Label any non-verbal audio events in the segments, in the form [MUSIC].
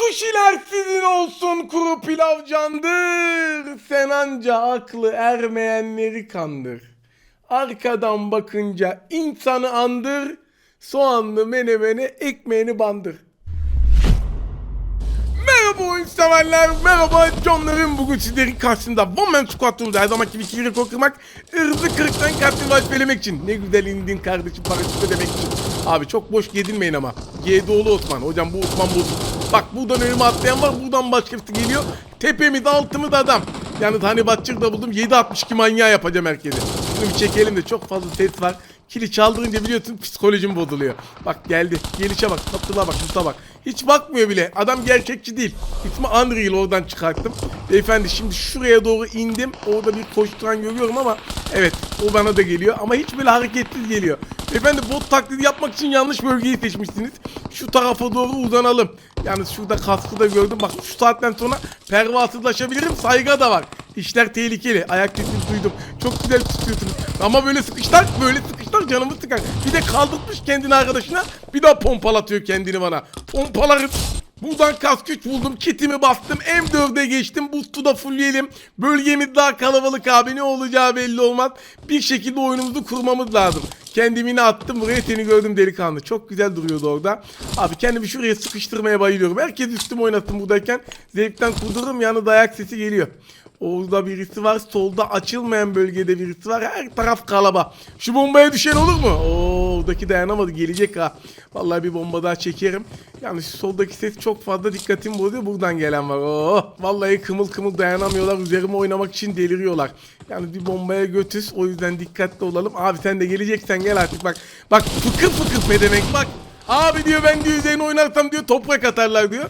Suşiler sizin olsun kuru pilav candır. Sen anca aklı ermeyenleri kandır. Arkadan bakınca insanı andır. Soğanlı menemene ekmeğini bandır. Merhaba oyun severler, merhaba canlarım. Bugün sizlerin karşısında One Man Squad'ımızda her zamanki bir kiri kırmak, ırzı kırıktan katlı başlamak için. Ne güzel indin kardeşim parası ödemek için. Abi çok boş gedilmeyin ama. Gedoğlu Osman. Hocam bu Osman bozuk. Bak buradan önüme atlayan var, buradan başkası geliyor. Tepemi de altımı da adam. Yani hani Batçık da buldum 7.62 manyağı yapacağım herkese. Şunu bir çekelim de çok fazla ses var. Kili çaldırınca biliyorsun psikolojim bozuluyor. Bak geldi. Gelişe bak. Tatlıla bak. Muta bak. Hiç bakmıyor bile. Adam gerçekçi değil. İsmi Unreal oradan çıkarttım. Beyefendi şimdi şuraya doğru indim. Orada bir koşturan görüyorum ama evet o bana da geliyor. Ama hiç böyle hareketsiz geliyor. Beyefendi bot taklidi yapmak için yanlış bölgeyi seçmişsiniz. Şu tarafa doğru uzanalım. Yalnız şurada kaskı da gördüm. Bak şu saatten sonra pervasızlaşabilirim. Saygı da var. İşler tehlikeli. Ayak sesini duydum. Çok güzel tutuyorsunuz. Ama böyle sıkışlar, böyle sıkışlar canımı sıkar. Bir de kaldırmış kendini arkadaşına. Bir daha pompalatıyor kendini bana. Pompalarım. Buradan kask güç buldum. Kitimi bastım. M4'e geçtim. Boost'u da fullleyelim. Bölgemiz daha kalabalık abi. Ne olacağı belli olmaz. Bir şekilde oyunumuzu kurmamız lazım. Kendimi yine attım. Buraya seni gördüm delikanlı. Çok güzel duruyordu orada. Abi kendimi şuraya sıkıştırmaya bayılıyorum. Herkes üstüme oynattım buradayken. Zevkten kudururum. Yanı dayak sesi geliyor. Orada birisi var. Solda açılmayan bölgede birisi var. Her taraf kalaba. Şu bombaya düşen olur mu? Oo, oradaki dayanamadı. Gelecek ha. Vallahi bir bomba daha çekerim. Yani şu soldaki ses çok fazla dikkatimi bozuyor. Buradan gelen var. Oo, vallahi kımıl kımıl dayanamıyorlar. Üzerime oynamak için deliriyorlar. Yani bir bombaya götüz. O yüzden dikkatli olalım. Abi sen de geleceksen gel artık bak. Bak fıkır fıkır ne demek bak. Abi diyor ben diyor üzerine oynarsam diyor toprak atarlar diyor.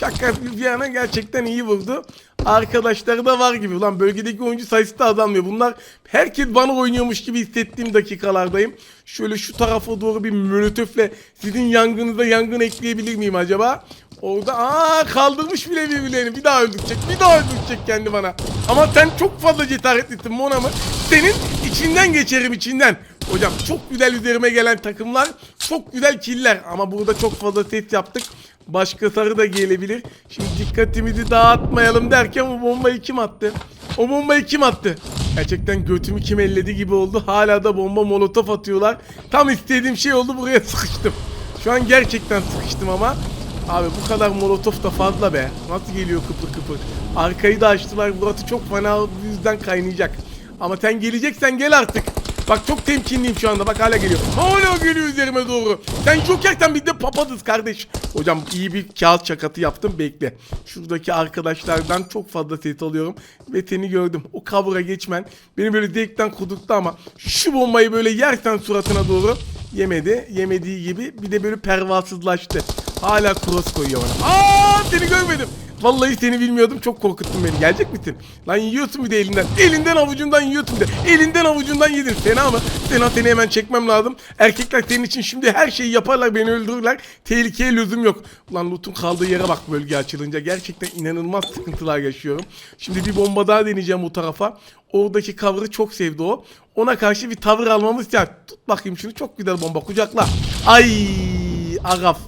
Şaka bir yana gerçekten iyi vurdu. Arkadaşları da var gibi. Ulan bölgedeki oyuncu sayısı da azalmıyor. Bunlar herkes bana oynuyormuş gibi hissettiğim dakikalardayım. Şöyle şu tarafa doğru bir molotöfle sizin yangınıza yangın ekleyebilir miyim acaba? Orada aa kaldırmış bile birbirlerini. Bir daha öldürecek. Bir daha öldürecek kendi bana. Ama sen çok fazla cesaretlisin Mona mı? Senin içinden geçerim içinden. Hocam çok güzel üzerime gelen takımlar. Çok güzel killer. Ama burada çok fazla ses yaptık. Başka sarı da gelebilir. Şimdi dikkatimizi dağıtmayalım derken o bombayı kim attı? O bombayı kim attı? Gerçekten götümü kim elledi gibi oldu. Hala da bomba molotof atıyorlar. Tam istediğim şey oldu buraya [LAUGHS] sıkıştım. Şu an gerçekten sıkıştım ama. Abi bu kadar molotof da fazla be. Nasıl geliyor kıpır kıpır. Arkayı da açtılar. Burası çok fena yüzden kaynayacak. Ama sen geleceksen gel artık. Bak çok temkinliyim şu anda. Bak hala geliyor. Hala geliyor üzerime doğru. Sen Joker'sen biz de papazız kardeş. Hocam iyi bir kağıt çakatı yaptım. Bekle. Şuradaki arkadaşlardan çok fazla ses alıyorum. Ve seni gördüm. O cover'a geçmen beni böyle zevkten kudurttu ama şu bombayı böyle yersen suratına doğru yemedi. Yemediği gibi bir de böyle pervasızlaştı. Hala cross koyuyor bana. Aa seni görmedim. Vallahi seni bilmiyordum çok korkuttun beni. Gelecek misin? Lan yiyorsun bir de elinden. Elinden avucundan yiyorsun de. Elinden avucundan yedin. Fena mı? Fena seni hemen çekmem lazım. Erkekler senin için şimdi her şeyi yaparlar beni öldürürler. Tehlikeye lüzum yok. Ulan Lut'un kaldığı yere bak bölge açılınca. Gerçekten inanılmaz sıkıntılar yaşıyorum. Şimdi bir bomba daha deneyeceğim bu tarafa. Oradaki cover'ı çok sevdi o. Ona karşı bir tavır almamız ya. Tut bakayım şunu çok güzel bomba kucakla. Ay agaf.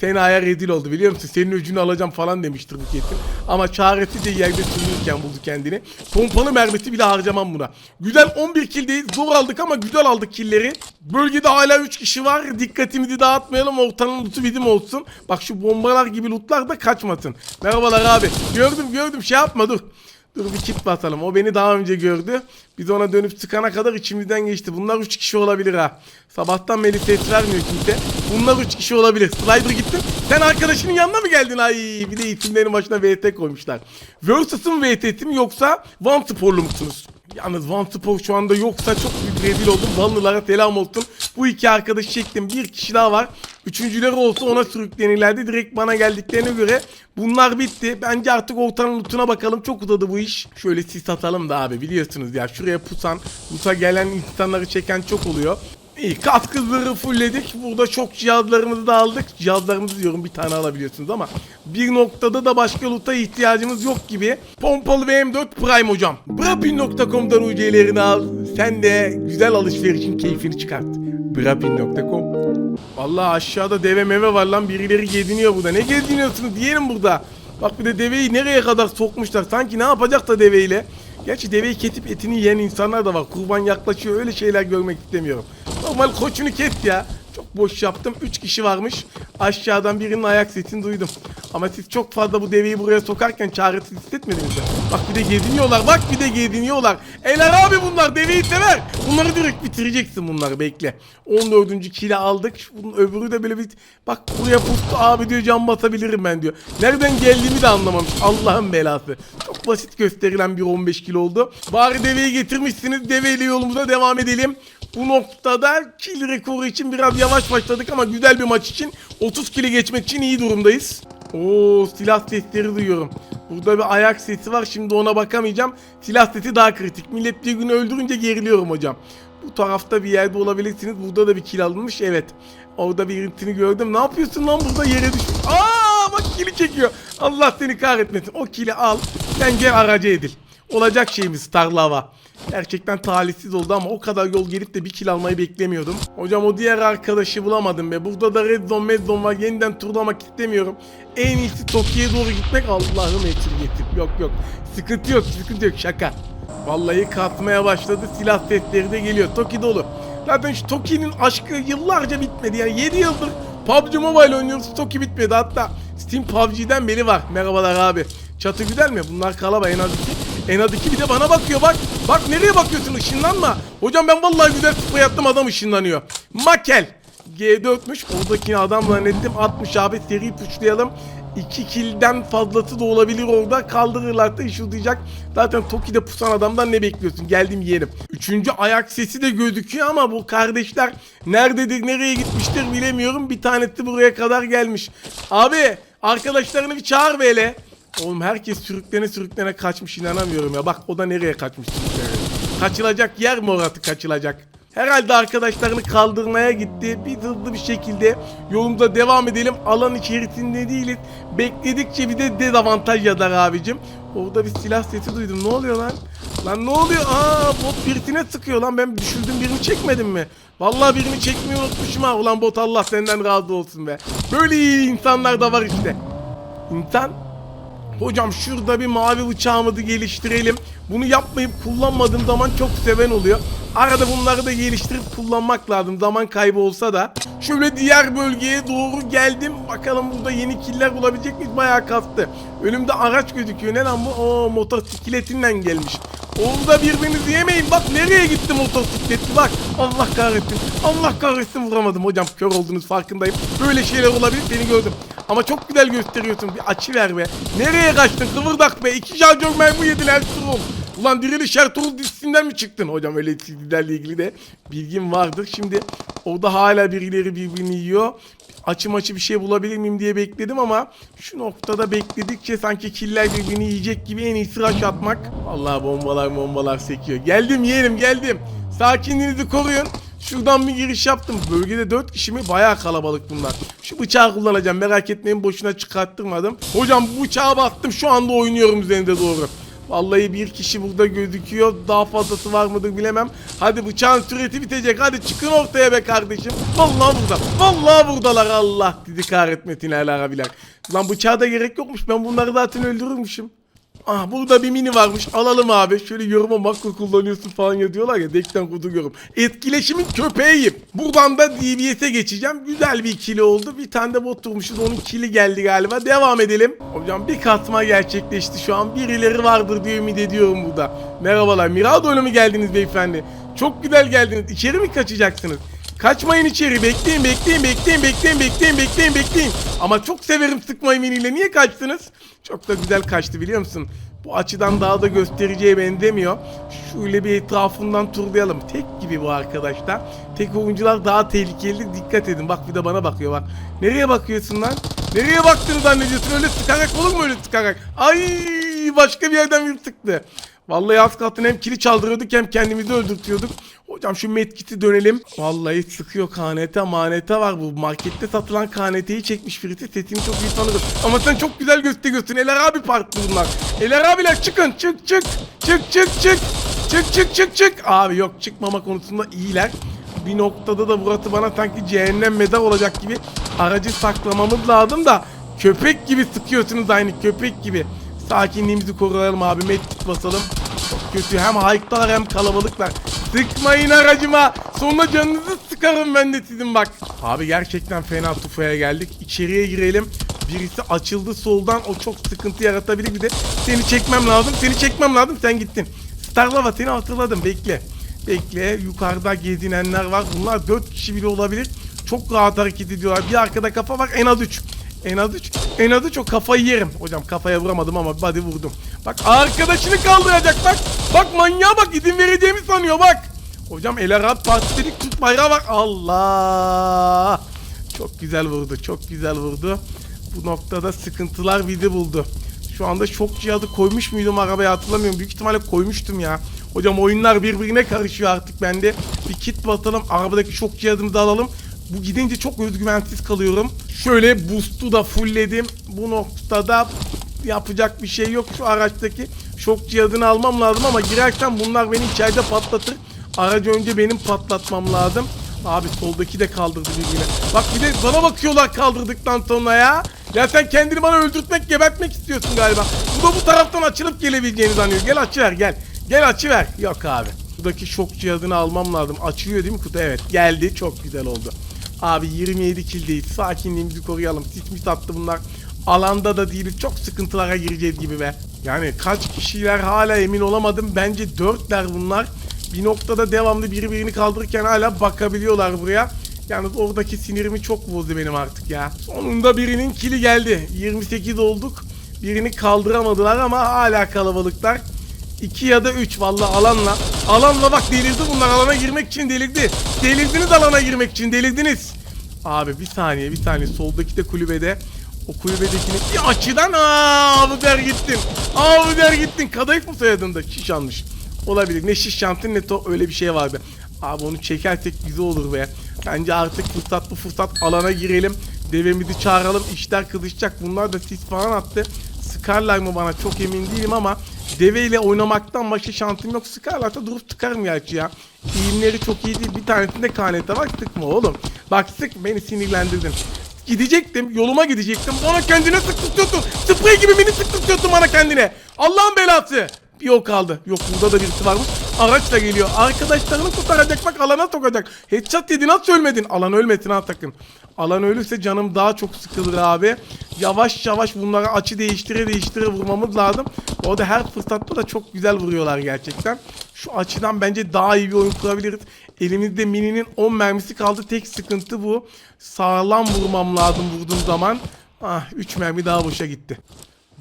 Fena'ya redil oldu biliyor musun? Senin öcünü alacağım falan demiştir Buket'in. Ama çaresizce yerde sürünürken buldu kendini. Pompalı mermisi bile harcamam buna. Güzel 11 killdeyiz. Zor aldık ama güzel aldık killleri. Bölgede hala 3 kişi var. Dikkatimizi dağıtmayalım. Ortanın lootu bizim olsun. Bak şu bombalar gibi lootlar da kaçmasın. Merhabalar abi. Gördüm gördüm şey yapma dur. Dur bir kit basalım. O beni daha önce gördü. Biz ona dönüp sıkana kadar içimizden geçti. Bunlar 3 kişi olabilir ha. Sabahtan beri ses vermiyor kimse. Bunlar 3 kişi olabilir. Slider gittin. Sen arkadaşının yanına mı geldin? Ay bir de isimlerin başına VT koymuşlar. Versus'un VT'si mi yoksa One Spor'lu musunuz? Yalnız Spor şu anda yoksa çok büyük rezil oldum. Vanlılara selam olsun. Bu iki arkadaşı çektim. Bir kişi daha var. Üçüncüleri olsa ona sürüklenirlerdi. Direkt bana geldiklerine göre bunlar bitti. Bence artık ortanın lootuna bakalım. Çok uzadı bu iş. Şöyle sis atalım da abi biliyorsunuz ya. Şuraya pusan, loot'a gelen insanları çeken çok oluyor. İyi kask hızları fullledik. Burada çok cihazlarımızı da aldık. Cihazlarımızı diyorum bir tane alabiliyorsunuz ama bir noktada da başka loot'a ihtiyacımız yok gibi. Pompalı ve M4 Prime hocam. Brapin.com'dan UC'lerini al. Sen de güzel alışverişin keyfini çıkart. Brapin.com Vallahi aşağıda deve meve var lan birileri geziniyor burada. Ne geziniyorsunuz diyelim burada. Bak bir de deveyi nereye kadar sokmuşlar. Sanki ne yapacak da deveyle. Gerçi deveyi ketip etini yiyen insanlar da var. Kurban yaklaşıyor öyle şeyler görmek istemiyorum. Normal koçunu kes ya. Çok boş yaptım. 3 kişi varmış. Aşağıdan birinin ayak sesini duydum. Ama siz çok fazla bu deveyi buraya sokarken çaresiz hissetmediniz mi? Bak bir de geziniyorlar. Bak bir de geziniyorlar. Eler abi bunlar deveyi sever. Bunları direkt bitireceksin bunları bekle. 14. kili aldık. Bunun öbürü de böyle bir bak buraya pustu abi diyor can basabilirim ben diyor. Nereden geldiğimi de anlamamış. Allah'ın belası. Çok basit gösterilen bir 15 kilo oldu. Bari deveyi getirmişsiniz. Deveyle yolumuza devam edelim. Bu noktada kill rekoru için biraz yavaş başladık ama güzel bir maç için 30 kili geçmek için iyi durumdayız. Oo silah sesleri duyuyorum. Burada bir ayak sesi var şimdi ona bakamayacağım. Silah sesi daha kritik. Millet bir gün öldürünce geriliyorum hocam. Bu tarafta bir yerde olabilirsiniz. Burada da bir kill alınmış evet. Orada bir iritini gördüm. Ne yapıyorsun lan burada yere düş. Aa bak kili çekiyor. Allah seni kahretmesin. O kili al. Sen gel araca edil. Olacak şeyimiz Tarlava. Gerçekten talihsiz oldu ama o kadar yol gelip de bir kill almayı beklemiyordum. Hocam o diğer arkadaşı bulamadım be. Burada da red zone med zone var. Yeniden turlamak istemiyorum. En iyisi Tokyo'ya doğru gitmek Allah'ım getir. Yok yok. Sıkıntı yok sıkıntı yok şaka. Vallahi katmaya başladı. Silah sesleri de geliyor. Toki dolu. Zaten şu Toki'nin aşkı yıllarca bitmedi. Yani 7 yıldır PUBG Mobile oynuyoruz. Toki bitmedi. Hatta Steam PUBG'den beri var. Merhabalar abi. Çatı güzel mi? Bunlar kalaba en az. En az iki bir de bana bakıyor bak. Bak nereye bakıyorsun ışınlanma. Hocam ben vallahi güzel sprey attım adam ışınlanıyor. Makel. G4'müş. Oradaki adam zannettim 60 abi seri pushlayalım. 2 kilden fazlası da olabilir orada. Kaldırırlarsa iş uzayacak. Zaten Toki'de pusan adamdan ne bekliyorsun? Geldim yeğenim. Üçüncü ayak sesi de gözüküyor ama bu kardeşler nerededir, nereye gitmiştir bilemiyorum. Bir tanesi buraya kadar gelmiş. Abi arkadaşlarını bir çağır böyle. Oğlum herkes sürüklene sürüklene kaçmış inanamıyorum ya. Bak o da nereye kaçmış sürüklene. Kaçılacak yer mi orası kaçılacak? Herhalde arkadaşlarını kaldırmaya gitti. Bir hızlı bir şekilde yolumuza devam edelim. Alan içerisinde değiliz. Bekledikçe bir de dezavantaj yazar abicim. Orada bir silah sesi duydum. Ne oluyor lan? Lan ne oluyor? Aa bot birisine sıkıyor lan. Ben düşürdüm birini çekmedim mi? Vallahi birini çekmeyi unutmuşum ha. Ulan bot Allah senden razı olsun be. Böyle iyi insanlar da var işte. İnsan Hocam şurada bir mavi bıçağımızı geliştirelim. Bunu yapmayıp kullanmadığım zaman çok seven oluyor. Arada bunları da geliştirip kullanmak lazım. Zaman kaybı olsa da. Şöyle diğer bölgeye doğru geldim. Bakalım burada yeni killer bulabilecek miyiz? Bayağı kastı. Önümde araç gözüküyor. Ne lan bu? Oo motosikletinden gelmiş. Onu da birbirinizi yemeyin. Bak nereye gitti motosikletli bak. Allah kahretsin. Allah kahretsin vuramadım hocam. Kör olduğunuz farkındayım. Böyle şeyler olabilir seni gördüm. Ama çok güzel gösteriyorsun. Bir açı ver be. Nereye kaçtın kıvırdak be. İki şarjör mermi yedin Ertuğrul. Ulan diriliş Ertuğrul dizisinden mi çıktın? Hocam öyle dizilerle ilgili de bilgim vardır. Şimdi orada hala birileri birbirini yiyor. Açı maçı bir şey bulabilir miyim diye bekledim ama şu noktada bekledikçe sanki killer birbirini yiyecek gibi en iyisi rush atmak. Allah bombalar bombalar sekiyor. Geldim yeğenim geldim. Sakinliğinizi koruyun. Şuradan bir giriş yaptım. Bölgede 4 kişi mi? Bayağı kalabalık bunlar. Şu bıçağı kullanacağım. Merak etmeyin boşuna çıkarttırmadım. Hocam bu bıçağı bastım. Şu anda oynuyorum üzerinde doğru. Vallahi bir kişi burada gözüküyor. Daha fazlası var mıdır bilemem. Hadi bıçağın süreti bitecek. Hadi çıkın ortaya be kardeşim. Vallahi burada. Vallahi buradalar. Allah sizi kahretmesin helal abiler. Lan bıçağa da gerek yokmuş. Ben bunları zaten öldürürmüşüm. Ah burada bir mini varmış. Alalım abi. Şöyle yoruma makro kullanıyorsun falan yazıyorlar ya. Dekten kuduruyorum. Etkileşimin köpeğiyim. Buradan da DBS'e geçeceğim. Güzel bir ikili oldu. Bir tane de bot durmuşuz. Onun kili geldi galiba. Devam edelim. Hocam bir katma gerçekleşti şu an. Birileri vardır diye ümit ediyorum burada. Merhabalar. Mirado'yla mı geldiniz beyefendi? Çok güzel geldiniz. İçeri mi kaçacaksınız? Kaçmayın içeri. Bekleyin, bekleyin, bekleyin, bekleyin, bekleyin, bekleyin, bekleyin. Ama çok severim sıkmayı miniyle. Niye kaçtınız? Çok da güzel kaçtı biliyor musun? Bu açıdan daha da göstericiye benzemiyor. Şöyle bir etrafından turlayalım. Tek gibi bu arkadaşlar. Tek oyuncular daha tehlikeli. Dikkat edin. Bak bir de bana bakıyor bak. Nereye bakıyorsun lan? Nereye baktığını zannediyorsun? Öyle sıkarak olur mu öyle sıkarak? Ay başka bir yerden bir sıktı. Vallahi az kalsın hem kili çaldırıyorduk hem kendimizi öldürtüyorduk. Hocam şu medkit'i dönelim. Vallahi sıkıyor KNT manete var bu. Markette satılan KNT'yi çekmiş birisi. Sesini çok iyi tanıdım. Ama sen çok güzel gösteriyorsun. Eler abi partlı bunlar. Eler abiler çıkın. Çık çık. Çık çık çık. Çık çık çık çık. Abi yok çıkmama konusunda iyiler. bir noktada da Murat'ı bana sanki cehennem mezar olacak gibi aracı saklamamız lazım da köpek gibi sıkıyorsunuz aynı köpek gibi. Sakinliğimizi koruyalım abi medkit basalım. Çok kötü hem hayklar hem kalabalıklar. Sıkmayın aracıma. Sonra canınızı sıkarım ben de sizin bak. Abi gerçekten fena tufaya geldik. İçeriye girelim. Birisi açıldı soldan o çok sıkıntı yaratabilir bir de. Seni çekmem lazım. Seni çekmem lazım. Sen gittin. Starlava seni hatırladım. Bekle. Bekle. Yukarıda gezinenler var. Bunlar 4 kişi bile olabilir. Çok rahat hareket ediyorlar. Bir arkada kafa var. En az 3. En az 3. En az 3 o kafayı yerim. Hocam kafaya vuramadım ama body vurdum. Bak arkadaşını kaldıracak bak. Bak manyağa bak izin vereceğimi sanıyor bak. Hocam El Arap Partisi dedik Türk bayrağı var. Allah. Çok güzel vurdu. Çok güzel vurdu. Bu noktada sıkıntılar bizi buldu. Şu anda şok cihazı koymuş muydum arabaya hatırlamıyorum. Büyük ihtimalle koymuştum ya. Hocam oyunlar birbirine karışıyor artık bende. Bir kit batalım. Arabadaki şok cihazımızı alalım. Bu gidince çok özgüvensiz kalıyorum. Şöyle boost'u da fullledim. Bu noktada yapacak bir şey yok. Şu araçtaki şok cihazını almam lazım ama girerken bunlar beni içeride patlatır. Aracı önce benim patlatmam lazım. Abi soldaki de kaldırdı birbirine. Bak bir de bana bakıyorlar kaldırdıktan sonra ya. Ya sen kendini bana öldürtmek, gebertmek istiyorsun galiba. Bu da bu taraftan açılıp gelebileceğini sanıyor. Gel açıver gel. Gel açıver. Yok abi. Buradaki şok cihazını almam lazım. Açılıyor değil mi kutu? Evet geldi. Çok güzel oldu. Abi 27 kildeyiz. Sakinliğimizi koruyalım. Sismis attı bunlar. Alanda da değiliz. Çok sıkıntılara gireceğiz gibi be. Yani kaç kişiler hala emin olamadım. Bence dörtler bunlar. Bir noktada devamlı birbirini kaldırırken hala bakabiliyorlar buraya. Yalnız oradaki sinirimi çok bozdu benim artık ya. Sonunda birinin kili geldi. 28 olduk. Birini kaldıramadılar ama hala kalabalıklar. 2 ya da 3 valla alanla. Alanla bak delirdi bunlar alana girmek için delirdi. Delirdiniz alana girmek için delirdiniz. Abi bir saniye bir saniye soldaki de kulübede. O kulübedekini bir açıdan abi der gittin. Abi der gittin. Kadayıf mı soyadında? Şiş almış. Olabilir. Ne şiş şantın ne to öyle bir şey vardı. Abi onu çekersek güzel olur be. Bence artık fırsat bu fırsat alana girelim. Devemizi çağıralım. İşler kızışacak. Bunlar da sis falan attı. Sıkarlar mı bana çok emin değilim ama deveyle oynamaktan başka şansım yok. Sıkarlarsa durup tıkarım gerçi ya. İğimleri çok iyi değil. Bir tanesinde kanete var. Sıkma oğlum. Bak sık beni sinirlendirdin. Gidecektim. Yoluma gidecektim. Bana kendine sıktırtıyorsun. Sprey gibi beni sıktırtıyorsun bana kendine. Allah'ın belası. Bir o kaldı. Yok burada da birisi varmış. Araç da geliyor. Arkadaşlarını kurtaracak bak alana sokacak. Headshot yedi nasıl ölmedin? Alan ölmesin ha takım. Alan ölürse canım daha çok sıkılır abi. Yavaş yavaş bunlara açı değiştire değiştire vurmamız lazım. Orada her fırsatta da çok güzel vuruyorlar gerçekten. Şu açıdan bence daha iyi bir oyun kurabiliriz. Elimizde mininin 10 mermisi kaldı. Tek sıkıntı bu. Sağlam vurmam lazım vurduğum zaman. Ah 3 mermi daha boşa gitti.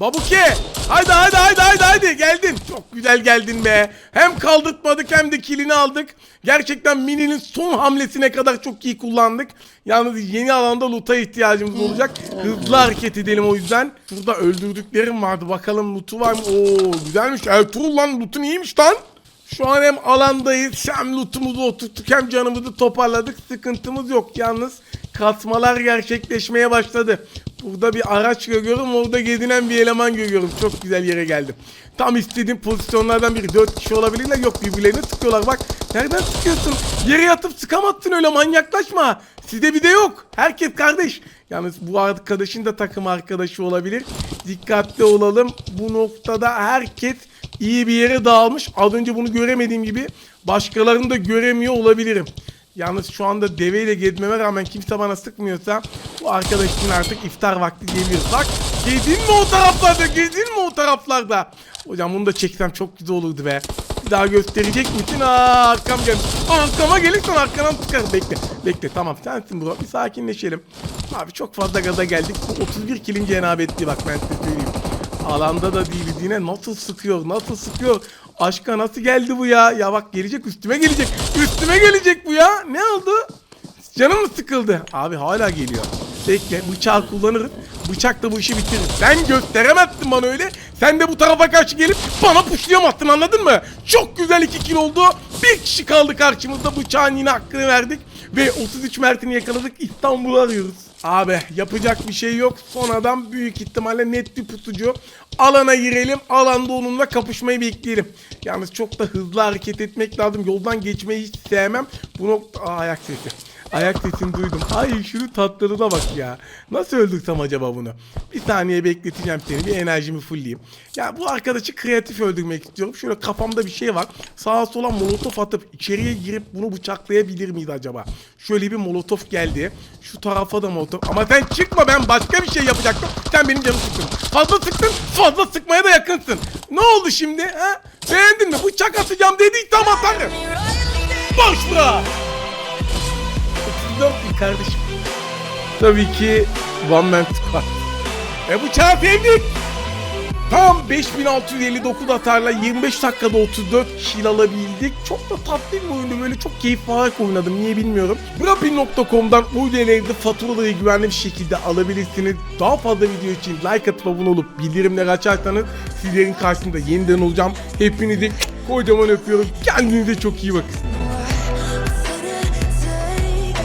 Babuke! Haydi haydi haydi haydi haydi geldin. Çok güzel geldin be. Hem kaldırtmadık hem de kilini aldık. Gerçekten Mini'nin son hamlesine kadar çok iyi kullandık. Yalnız yeni alanda loot'a ihtiyacımız olacak. Hızlı hareket edelim o yüzden. Burada öldürdüklerim vardı. Bakalım loot'u var mı? Oo güzelmiş. Ertuğrul lan loot'un iyiymiş lan. Şu an hem alandayız hem lootumuzu oturttuk hem canımızı toparladık. Sıkıntımız yok yalnız. Katmalar gerçekleşmeye başladı. Burada bir araç görüyorum orada gezinen bir eleman görüyorum. Çok güzel yere geldim. Tam istediğim pozisyonlardan biri. Dört kişi olabilirler. Yok birbirlerine sıkıyorlar bak. Nereden sıkıyorsun? Yere yatıp sıkamazsın öyle manyaklaşma. Sizde bir de yok. Herkes kardeş. Yalnız bu arkadaşın da takım arkadaşı olabilir. Dikkatli olalım. Bu noktada herkes iyi bir yere dağılmış. Az önce bunu göremediğim gibi başkalarını da göremiyor olabilirim. Yalnız şu anda deveyle gezmeme rağmen kimse bana sıkmıyorsa bu arkadaş için artık iftar vakti geliyor. Bak gezdin mi o taraflarda? Gezdin mi o taraflarda? Hocam bunu da çeksem çok güzel olurdu be. Bir daha gösterecek misin? Aa arkam gel. Arkama gelirsen arkadan tıkarım. Bekle. Bekle tamam sensin bro. Bir sakinleşelim. Abi çok fazla gaza geldik. Bu 31 kilin cenabetli bak ben size söyleyeyim. Alanda da değiliz yine nasıl sıkıyor nasıl sıkıyor Aşka nasıl geldi bu ya? Ya bak gelecek üstüme gelecek. Üstüme gelecek bu ya. Ne oldu? Canım mı sıkıldı? Abi hala geliyor. Bekle bıçağı kullanırız Bıçakla bu işi bitiririz Sen gösteremezsin bana öyle. Sen de bu tarafa karşı gelip bana puşlayamazsın anladın mı? Çok güzel iki kill oldu. Bir kişi kaldı karşımızda. Bıçağın yine hakkını verdik. Ve 33 Mert'ini yakaladık. İstanbul'u arıyoruz. Abi yapacak bir şey yok. Son adam büyük ihtimalle net bir pusucu. Alana girelim. Alanda onunla kapışmayı bekleyelim. Yalnız çok da hızlı hareket etmek lazım. Yoldan geçmeyi hiç sevmem. Bu nokta... Aa, ayak sesi. Ayak sesini duydum. Ay şunu tatlılığına bak ya. Nasıl öldürsem acaba bunu? Bir saniye bekleteceğim seni. Bir enerjimi fullleyeyim. Ya bu arkadaşı kreatif öldürmek istiyorum. Şöyle kafamda bir şey var. Sağa sola molotof atıp içeriye girip bunu bıçaklayabilir miyiz acaba? Şöyle bir molotof geldi. Şu tarafa da molotof. Ama sen çıkma ben başka bir şey yapacaktım. Sen benim canımı sıktın. Fazla sıktın. Fazla sıkmaya da yakınsın. Ne oldu şimdi? Ha? Beğendin mi? Bıçak atacağım dediysen atarım. Başla! 64 bin kardeşim. Tabii ki One Man Squad. Ve bıçağı sevdik. Tam 5659 atarla 25 dakikada 34 kişiyle alabildik. Çok da tatlı bir oyundu böyle çok keyif alarak oynadım niye bilmiyorum. Brapin.com'dan uydu elevde faturaları güvenli bir şekilde alabilirsiniz. Daha fazla video için like atıp abone olup bildirimleri açarsanız sizlerin karşısında yeniden olacağım. Hepinizi kocaman öpüyorum. Kendinize çok iyi bakın.